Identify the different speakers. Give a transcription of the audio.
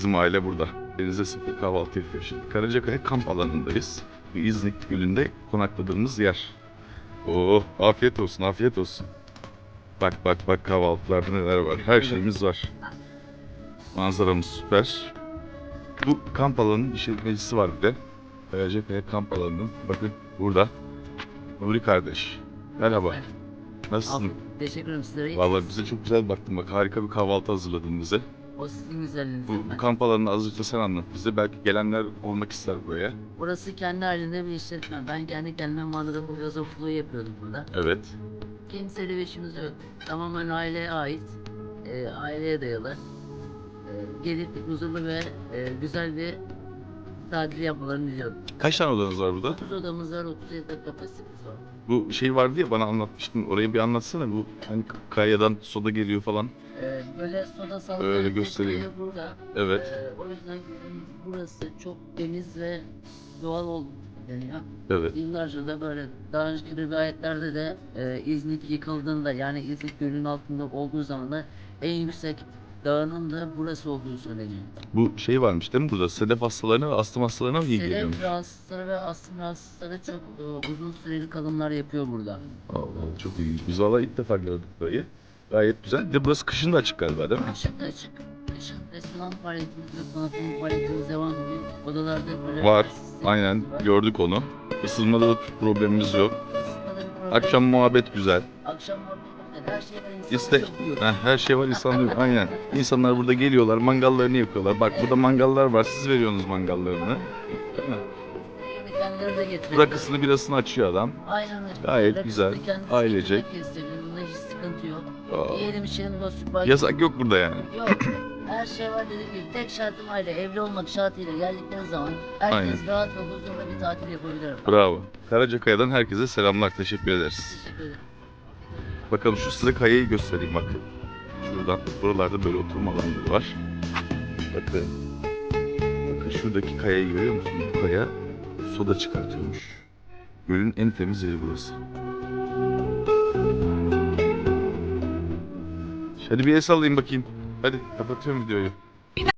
Speaker 1: Bizim aile burada. Denize sıfır kahvaltı yapıyor şimdi. Karacakaya kamp alanındayız. İznik Gölü'nde konakladığımız yer. Oo, afiyet olsun, afiyet olsun. Bak bak bak kahvaltılarda neler var. Her şeyimiz var. Manzaramız süper. Bu kamp alanının işletmecisi var bir de. Karacakaya kamp alanının. Bakın burada. Nuri kardeş. Merhaba. Nasılsın?
Speaker 2: Teşekkür ederim size.
Speaker 1: Vallahi bize çok güzel baktın bak. Harika bir kahvaltı hazırladın bize.
Speaker 2: O sizin güzelliğiniz.
Speaker 1: Bu, bu kamp alanını azıcık sen anlat bize. Belki gelenler olmak ister buraya.
Speaker 2: Burası kendi halinde bir işletme. Ben kendi kendime manada bu filozofluğu yapıyordum burada.
Speaker 1: Evet.
Speaker 2: Kimseyle bir işimiz yok. Tamamen aileye ait. e, aileye dayalı. E, gelip huzurlu ve e, güzel bir tatil yapmalarını diliyorum.
Speaker 1: Kaç tane odanız var burada?
Speaker 2: 30 odamız var, 30 yatak kapasitemiz var.
Speaker 1: Bu şey vardı ya bana anlatmıştın. Orayı bir anlatsana. Bu hani kayadan soda geliyor falan.
Speaker 2: E, böyle soda salgı
Speaker 1: Öyle göstereyim.
Speaker 2: burada.
Speaker 1: Evet.
Speaker 2: E, o yüzden burası çok temiz ve doğal oldu deniyor.
Speaker 1: Evet.
Speaker 2: Yıllarca da böyle daha önceki rivayetlerde de e, İznik yıkıldığında yani İznik gölünün altında olduğu zaman da en yüksek dağının da burası olduğu söyleniyor.
Speaker 1: Bu şey varmış değil mi burada? Sedef hastalarına ve astım hastalarına mı iyi geliyormuş?
Speaker 2: Sedef rahatsızları ve astım rahatsızları çok e, uzun süreli kalımlar yapıyor burada.
Speaker 1: Allah çok iyi. Biz valla ilk defa gördük burayı. Gayet güzel. Bir de burası kışın da açık galiba değil mi?
Speaker 2: Kışın da açık. Kışın restoran faaliyetimiz ve konaklama faaliyetimiz devam ediyor. Odalarda böyle...
Speaker 1: Var. Aynen gördük onu. Isınmada da problemimiz yok. Akşam muhabbet güzel.
Speaker 2: Akşam muhabbet her şey var. insan
Speaker 1: İste. Heh, her şey var insan diyor. Aynen. İnsanlar burada geliyorlar, mangallarını yakıyorlar. Bak burada mangallar var. Siz veriyorsunuz mangallarını. Değil mi?
Speaker 2: Yemekhanelere de.
Speaker 1: Rakısını birasını açıyor adam.
Speaker 2: Aynen öyle.
Speaker 1: Gayet güzel,
Speaker 2: kendisi
Speaker 1: ailecek.
Speaker 2: Bunda hiç sıkıntı yok.
Speaker 1: Aa,
Speaker 2: Yiyelim içelim dostluk bağ-
Speaker 1: Yasak yok burada yani.
Speaker 2: Yok. Her şey var dediğim gibi. Tek şartım aile. Evli olmak şartıyla geldikleri zaman herkes
Speaker 1: Aynen.
Speaker 2: rahat ve huzurla bir tatil yapabilir.
Speaker 1: Bravo. Karacakaya'dan herkese selamlar. Teşekkür ederiz.
Speaker 2: Teşekkür ederim.
Speaker 1: Bakalım şu size kayayı göstereyim bak. Şuradan. Buralarda böyle oturma alanları var. Bakın. Bakın şuradaki kayayı görüyor musunuz? Bu kaya soda çıkartıyormuş. Gölün en temiz yeri burası. Hadi bir el sallayayım bakayım. Hadi kapatıyorum videoyu.